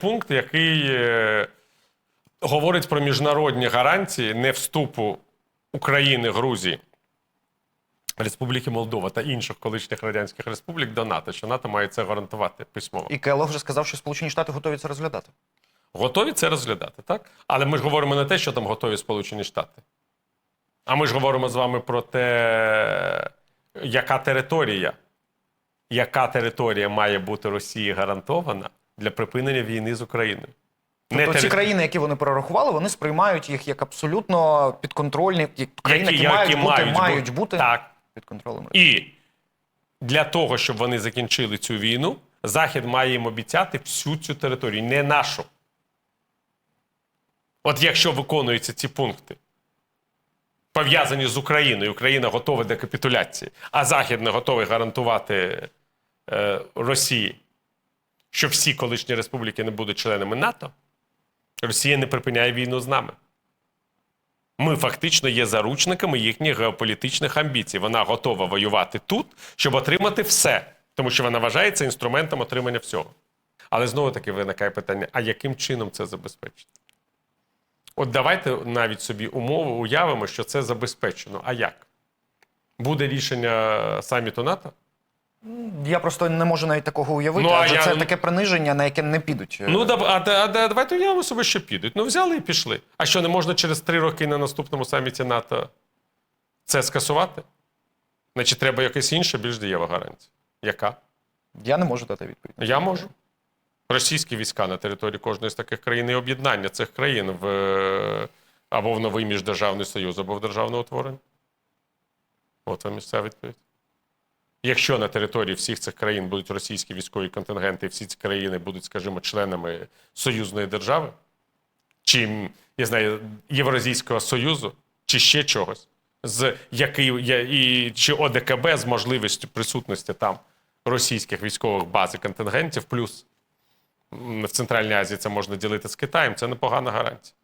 пункт, який е, говорить про міжнародні гарантії не вступу України, Грузії, Республіки Молдова та інших колишніх радянських республік до НАТО, що НАТО має це гарантувати письмово. І Келлог вже сказав, що Сполучені Штати готові це розглядати. Готові це розглядати, так? Але ми ж говоримо не те, що там готові Сполучені Штати. А ми ж говоримо з вами про те, яка територія, яка територія має бути Росії гарантована для припинення війни з Україною. Тобто ці тери- країни, які вони перерахували, вони сприймають їх як абсолютно підконтрольні як країни, які, які мають, бути, мають мають бути Так. під контролем. І для того, щоб вони закінчили цю війну, Захід має їм обіцяти всю цю територію, не нашу. От якщо виконуються ці пункти, пов'язані з Україною, Україна готова до капітуляції, а Захід не готовий гарантувати е, Росії, що всі колишні республіки не будуть членами НАТО, Росія не припиняє війну з нами. Ми фактично є заручниками їхніх геополітичних амбіцій. Вона готова воювати тут, щоб отримати все, тому що вона вважається інструментом отримання всього. Але знову таки виникає питання: а яким чином це забезпечити? От давайте навіть собі умови уявимо, що це забезпечено. А як? Буде рішення саміту НАТО? Я просто не можу навіть такого уявити, Ну, а адже я- це таке приниження, на яке не підуть. е, Ну, да, а, да- а, давайте уявимо собі, що підуть. Ну, взяли і пішли. А що, не можна через три роки на наступному саміті НАТО це скасувати? Значить, треба якась інша, більш дієва гарантія. Яка? Я не можу дати відповідь. Я можу. Російські війська на території кожної з таких країн і об'єднання цих країн в, е, або в новий міждержавний союз, або в державне утворення. От вам місцева відповідь. Якщо на території всіх цих країн будуть російські військові контингенти, і всі ці країни будуть, скажімо, членами союзної держави, чи я знаю, Євразійського Союзу, чи ще чогось, з який чи ОДКБ з можливістю присутності там російських військових баз і контингентів, плюс в Центральній Азії це можна ділити з Китаєм, це непогана гарантія.